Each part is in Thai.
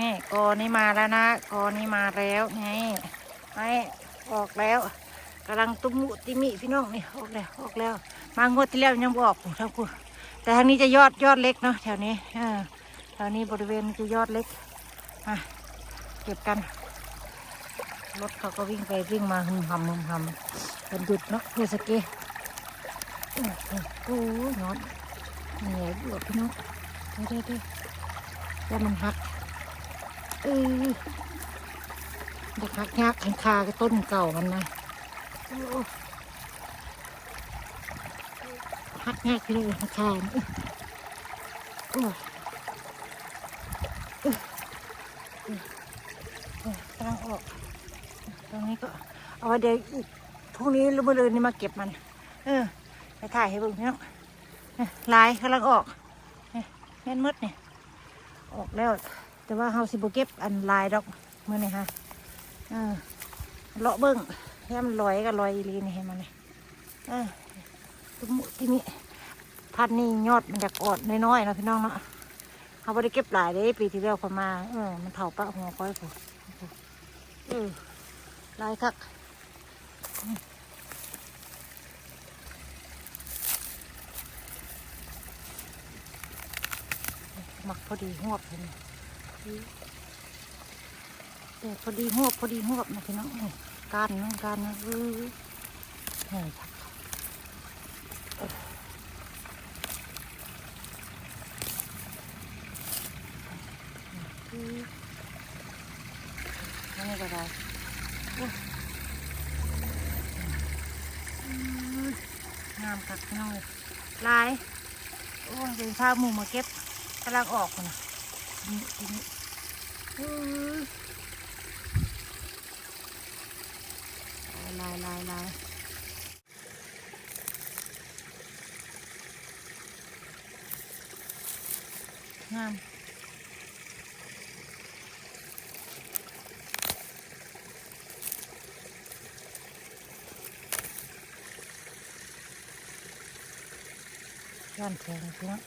นี่กอนี้มาแล้วนะกอนี้มาแล้วนี่ไม่ออกแล้วกำลังตุ้มมุติมิพี่น้องนี่ออกแล้วออกแล้ว มางวดที่แล้วยังบออกผมทั้งคู่แต่ทางนี้จะยอดยอดเล็กเนาะแถวนี้แถวนี้บริเวณจะยอดเล็กอะเก็บกัน รถเขาก็วิ่งไปวิ่งมาหึมหำหึมหำเป็นหยุดเนาะเพื่อสเกโอ้โอ้ยนอนเหนื่อยปวดพี่น้องเด้อเด้อเด้แล้วมันหัก เด็กหักยักขันคากับต้นเก่ามันนะหักยักเลยหักคาน่ะโอ้ยเออเออเออกลังออก ตรงนี้ก็ เอาไว้เดี๋ยวอีกพรุ่งนี้หรือเมื่อรืนนี่มาเก็บมัน เออ ไปถ่ายให้เบิ่งพี่น้องเนี่ยลายกำลังออกเนี่ยแม่นมดเนี่ยออกแล้ว แต่ว่าเฮาสิบเก็บอันลายดอกเมื่อนี่ฮะเออเลาะเบิ่งให้มันลอยก็ลอยอีลีนี่ให้มันนี่เออตุ้มที่นี่พันนี่ยอดมันจากอดน้อยๆเนาะพี่น้องเนาะเขาไม่ได้เก็บหลายเลยปีที่แล้วเขามาเออมันเผาปะหัวก้อยผมเออลายคักหมักพอดีหวบเลย แต่พอดีหวบพอดีหวบนะพี่น้องการนะการนะเออเหนื่อยคักนี่ก็ได้งามคักพี่น้องเลยลาย โอ้ยเดินพาหมูมาเก็บกำลังออกคนน่ะนี่นี้ อื้อลายลายลายงามย้อนแสงพี่น้อง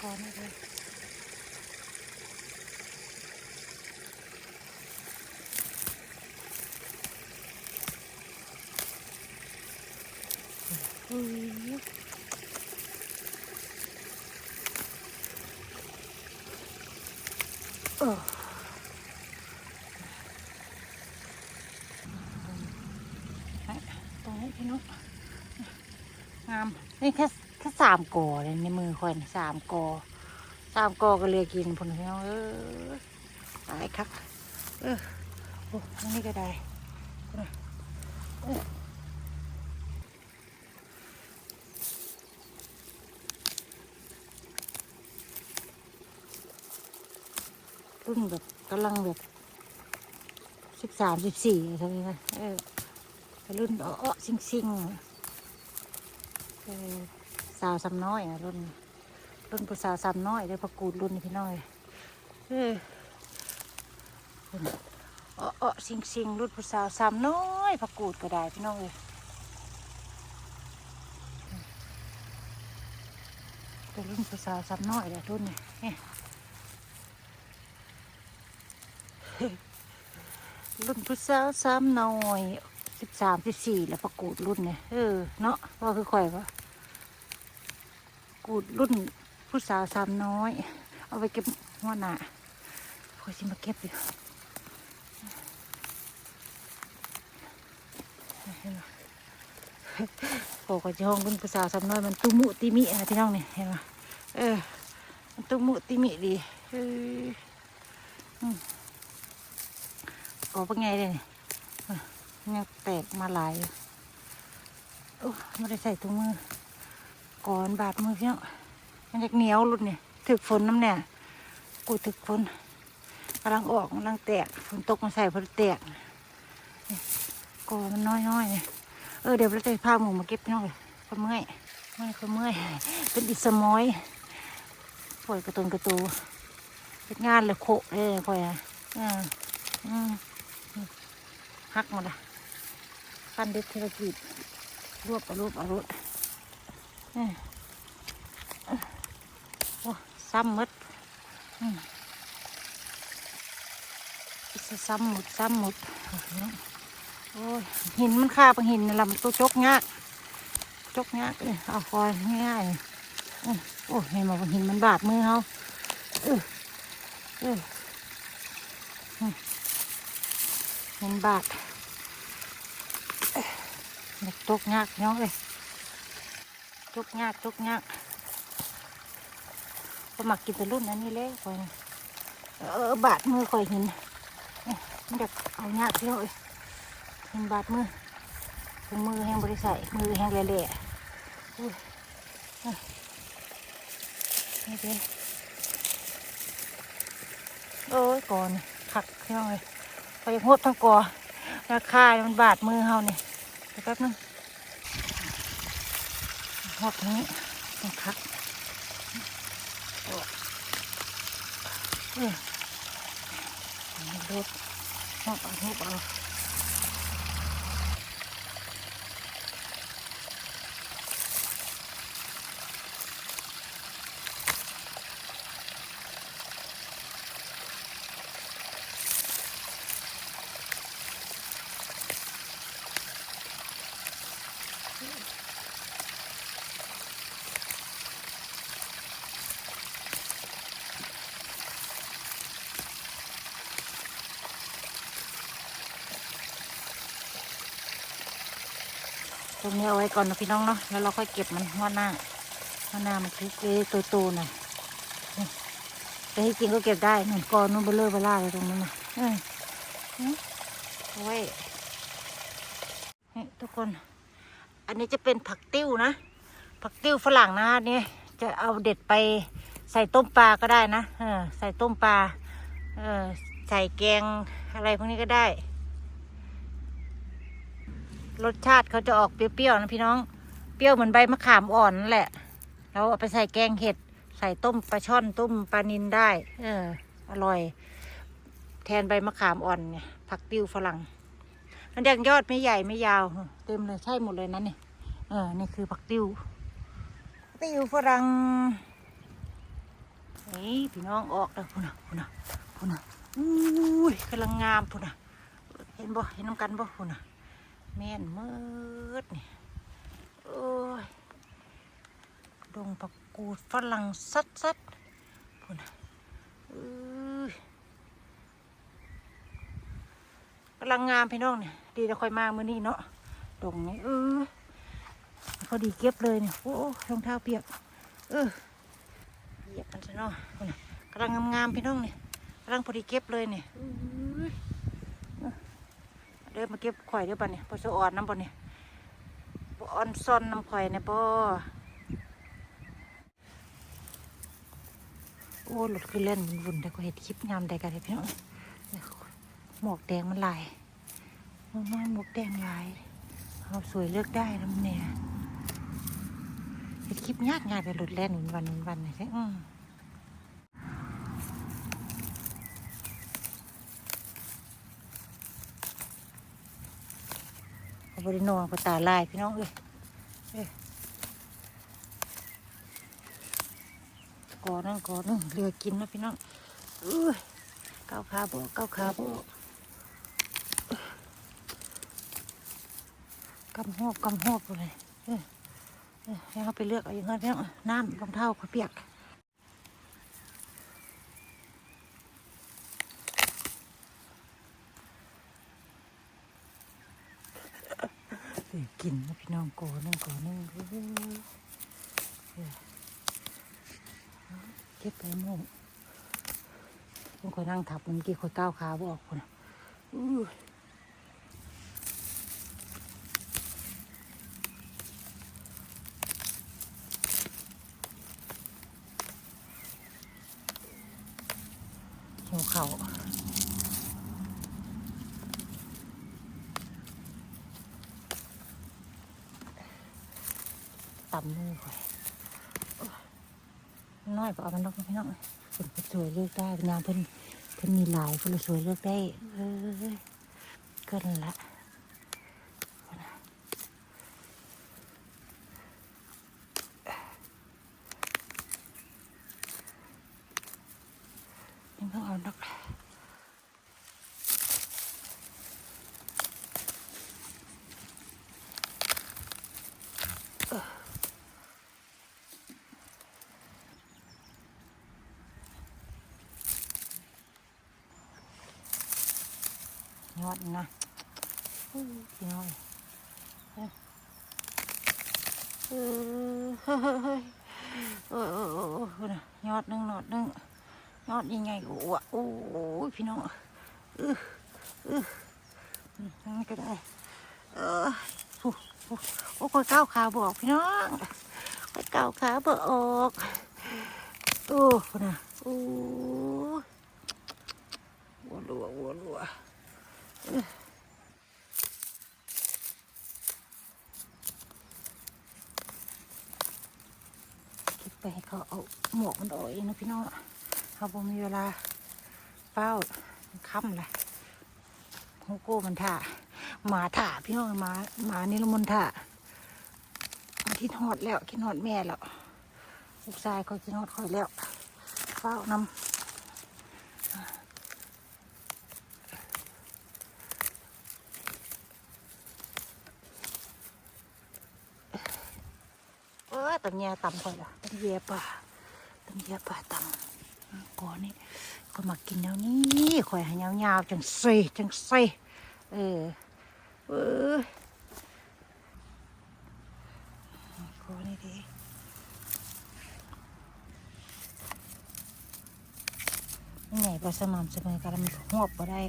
ก่อนนะเลยอุ้ยเออ ตรงนี้พี่น้องงาม นี่แค่แค่สามกอเลยในมือคอยน่ะสามกอสามกอก็เลยกินผลพี่น้องเออตายคักเออ โอ้อันนี่ก็ได้เออ เออรุ่นแบบกำลังแบบสิบสามสิบสี่อะไรนี้นะเออรุ่นอ้อซิงซิงเออสาวซ้ำน้อยนะรุ่นรุ่นผู้สาวซ้ำน้อยเลยพระกูดรุ่นพี่น้อยเออเออเออสิงสิงรุ่นผู้สาวซ้ำน้อยพระกูดก็ได้พี่น้องเลยเป็นรุ่นผู้สาวซ้ำน้อยแหละรุ่นนี่ เนี่ยรุ่นผู้สาวซ้ำน้อยสิบสามสิบสี่แล้วประกูดรุ่นเนี่ยเออเนาะว่าคือข่อยวะกูดรุ่นผู้สาวสามน้อย เอาไปเก็บหัวหน้าคอยสิมาเก็บอยู่เห็นไหมโอ้ก็จะห้องรุ่นผู้สาวสามน้อยมันตุมุติมินะพี่น้องเนี่ยเห็นไหมเออ มันตุมุติมิดีเออ อืมโอ้เป็นไงเลยเนี่ยนี่แตกมาหลายอยู่โอ้ไม่ได้ใส่ถุงมือ ก่อนบาดมือพี่น้องมันจะเหนียวรุดเนี่ยถึกฝนน้ำเนี่ยกูถึกฝนกำลังออกกำลังแตกฝนตกมาใส่พอแตกก่อมันน้อยๆเนี่ยเออเดี๋ยวเราจะพาหมูมาเก็บพี่น้องเลยเขาเมื่อยไม่เขาเมื่อยเป็นอิสมอยปล่อยกระตุนกระตูเป็นงานเลยโคเลยปล่อยอะอืมอืม หักหมดอะปั้นเด็ดเทรกีดรวบเอารวบเอารวบโอ้ซ้ำหมดอืมอิสซ้ำหมดซ้ำหมดโอ้ยหินมันคาบหินนั่นละมันตัวจกงี้ยจกงี้ยเลยเอาคอยง่ายโอ้ยเห็นมาหินมันบาดมือเขาเออเออ อืมหินบาดเอ้ยเด็กตกยากเน้องเลยจกยากจกยากก็มักกินแต่รุ่นนั้นนี่เลยคอยเออบาดมือคอยห็นเอ้ยมันอยากเอาหยาเที่ยวเอ้ยห็นบาดมือถุงมือแห้งบริใส่มือแห้งเละๆอุ้ยนี่เด้โอ้ยก่อนขักเที่ยวเลย ไปโหดทั้งกอราคา มันบาดมือเฮานี่แป๊บนึงหอบนี้ต้องคักเออรถหอบเอานอกเอา ตรงนี้เอาไว้ก่อนนะพี่น้องเนาะแล้วเราค่อยเก็บมันหัวหน้าหัวหน้ามันคือเกตัวโตหน่อยนี่แต่ที่จริงก็เก็บได้หนึ่งกอนนู้นเบลเลอร์เบล่าเลยตรงนั้นนะเออนี่เอาไว้นี่ทุกคน อันนี้จะเป็นผักติ้วนะ ผักติ้วฝรั่งนะอันนี่จะเอาเด็ดไปใส่ต้มปลาก็ได้นะเออใส่ต้มปลาเออใส่แกงอะไรพวกนี้ก็ได้ รสชาติเขาจะออกเปรี้ยวๆนะพี่น้อง เปรี้ยวเหมือนใบมะขามอ่อนนั่นแหละ เราเอาไปใส่แกงเห็ด ใส่ต้มปลาช่อนต้มปลานินได้ เออ อร่อย แทนใบมะขามอ่อนเนี่ยผักติ้วฝรั่ง มันยังยอดไม่ใหญ่ไม่ยาว เต็มเลยใช่หมดเลยนั่นนี่ เออ นี่คือผักติ้วติ้วฝรั่งนี่พี่น้องออกแล้วพุ่นน่ะพุ่นน่ะพุ่นน่ะอุ้ยกำลังงามพุ่นน่ะเห็นบ่เห็นน้ำกันบ่พุ่นน่ะ แม่นมืดนี่ยโอ้ยดงผักกูดฝรั่งซัดซัดพูนะอื้อกำลังงามพี่น้องเนี่ยดีจะค่อยมาเมื่อนี้เนาะดงนี้เออพอดีเก็บเลยเนี่ยโอ้รองเท้าเปียกเออเหยียบมันซะเนาะพูนะกำลังงามๆพี่น้องเนี่ยกำลังพอดีเก็บเลยเนี่ย เดี๋ยวมาเก็บข่อยเดี๋ยวบัดเนี่ยพอสะอ่อนน้ำบ่เนี่ยอ่อนซ่อนน้ำข่อยเนี่ยบ่โอ้หลุดคือเล่นวุ่นแต่ก็เห็ดคลิปงามใดกันเลยพี่น้องเนี่ยหมวกแดงมันลายมันมันหมวกแดงลายเอาสวยเลือกได้นะมันเนี่ยเห็ดคลิปยากงานแต่หลุดแล่นวันวันวันเนี่ยใช่อืม เอา บริโนอนก็ตาลายพี่น้องเอ้ยเอ้ยกอนั่งกอนั่งเรือกินนะพี่น้องเอ้ยก้าวขาโบกก้าวขาโบกกำหอบกำหอบเลยเอ้ยเอ้ยให้เขาไปเลือกเอาอย่างนั้นพี่น้องน้ำรองเท้าเขาเปียกเอ้ย กินนะพี่น้องกอนั่งกอนั่งเอ้ยเอ้ยเก็บไปโม่ต้องคอยนั่งทับมันเมื่อกี้คอยก้าวขาบออกคนอู้ยหิวเข่าว ต่ำมือคอยโอ้ยน้อยก็เอามันนอกมาพี่น้องเพิ่นสวยเลือกได้งานเพิ่นเพิ่นมีหลายเพิ่นสวยเลือกได้ เอ้ยเกินละ ต้องเอาดักเออ ยอดนะอู้พี่น้อยเอ้ยเออเฮ้ยเฮ้ยเฮ้ยเออเออเออเออน่ะยอดหนึงยอดหนึงยอดยังไงกูอะโอ้ยพี่น้องเออเอออืมทางนี้ก็ได้ เออโอ้โอ้โอ้คอยก้าวขาบอกพี่น้องคอยก้าวขาบอกออกโอ้คนน่ะโอ้วัวรัววัวรัวเออเก็บ ไปให้เขาเอาหมวกมันออกเองนะพี่น้องเขาบ่มีเวลาเฝ้าค่ำเละโฮโก้มันท่าหมาท่าพี่น้องหมาหมานี่ละมันท่ามาคิดฮอดแล้วคิดฮอดแม่แล้วลูกชายเขาคิดฮอดคอยแล้วเฝ้านำเออตำ แยต่ำคอยละตำแยป่าตำแยป่าต่ำก่อนนี่ก็มากินแนวนี้ข่อยให้ยาวๆจังเซจังเซเออเออก่อนนี่ดีนี่ไงพอสม่ำเสมอกันแล้วมันหวบก็ได้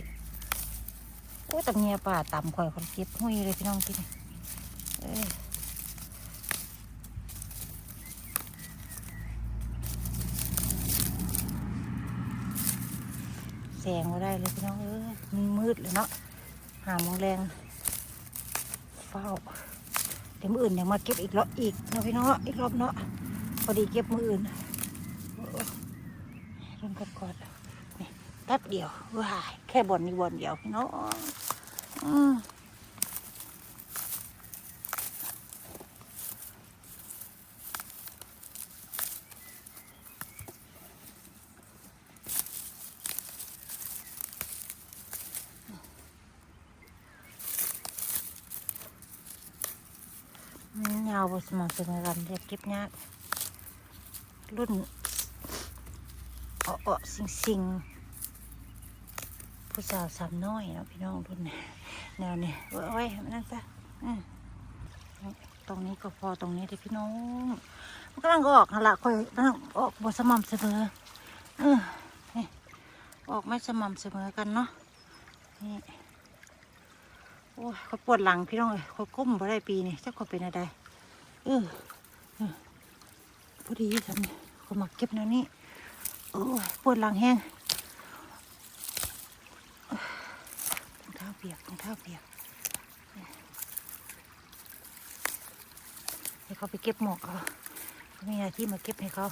โอ้ตำเนียป่าต่ำข่อยคนเก็บห้อยเลยพี่น้องกินเออ แสงมาได้เลยพี่น้องเอ้ยมันมืดเลยเนาะหาโมงแรงเฝ้าเดี๋ยวมืออื่นยังมาเก็บอีกรอบอีกเนาะพี่น้องอีกรอบเนาะพอดีเก็บมืออื่นรุ่นกอดกอดนี่แป๊บเดียวว้ายแค่บอนนี่บอนเดียวพี่น้องอืม ยาวบสม่ำเสมอกันเรียกเก็บยากรุ่นเอ่อๆสิงสิงๆผู้สาวสามน้อยนะพี่น้องรุ่นแนวนี้ไว้ไว้มันนั่นซะตรงนี้ก็พอตรงนี้เลยพี่น้องมันกำลังออกนั่นละค่อยกำลังออกบสม่ำเสมอเออนี่ออกไม่สม่ำเสมอกันเนาะนี่โอ้ยเขาปวดหลังพี่น้องเลยเขาก้มบ่ได้ปีนี่เจ้าเขาเป็นอะไร เออพอดีทำนี่เขามาเก็บแนวนี้โอ้ยปวดหลังแห้งรองเท้าเปียกรองเท้าเปียกให้เขาไปเก็บหมวกเขามีหน้าที่มาเก็บให้เขา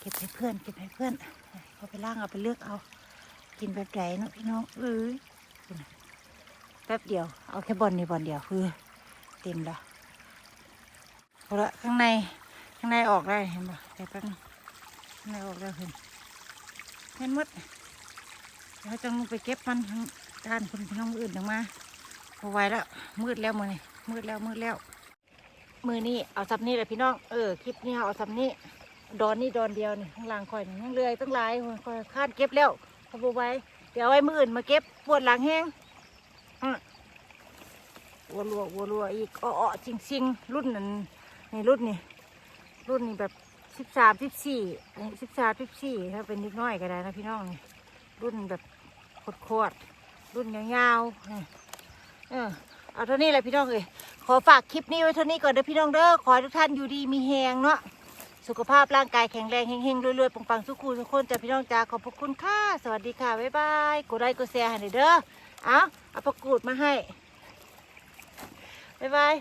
เก็บให้เพื่อนเก็บให้เพื่อนเขาไปล่างเอาไปเลือกเอา กินแบบไหนเนาะพี่น้องเอ้ยคุณน่ะแป๊บเดียวเอาแค่บอลนี่บอลเดียวคือ เต็มแล้วเอาละข้างในข้างในออกได้เห็นปะแต่แป๊บนึงข้างในออกได้เห็นเห็นมดเราจะลงไปเก็บมันทางด้านคนพี่น้องอื่นออกมาพอไหวแล้วมืดแล้วมือนี่มืดแล้วมืดแล้ว มือนี่เอาซับนี่แหละพี่น้องเออคลิปนี้เอาซับนี่ดอนนี่ดอนเดียวนี่ข้างล่างคอยนี่ยังเลื่อยตั้งหลายคอยคาดเก็บแล้วพอไหวเดี๋ยวไว้มืออื่นมาเก็บปวดหลังแห้งอะ วัวรัววัวรัวอีกอ้อจริงจริงรุ่นนั้นนี่รุ่นนี่รุ่นนี้แบบสิบสามสิบสี่สิบสามสิบสี่ถ้าเป็นนิดน้อยก็ได้นะพี่น้องนี่รุ่นแบบโคตรรุ่นยาวๆเออเอาเท่านี้แหละพี่น้องเอ้ยขอฝากคลิปนี้ไว้เท่านี้ก่อนเด้อพี่น้องเด้อขอทุกท่านอยู่ดีมีแหงเนาะสุขภาพร่างกายแข็งแรงเฮงๆรวยๆปังๆสุขุทุกคนจ้ะพี่น้องจ้าขอบพระคุณค่ะ สวัสดีค่ะ บ๊ายบาย กดไลค์กดแชร์ให้เด้อเอาเอาประกูดมาให้ บ๊ายบาย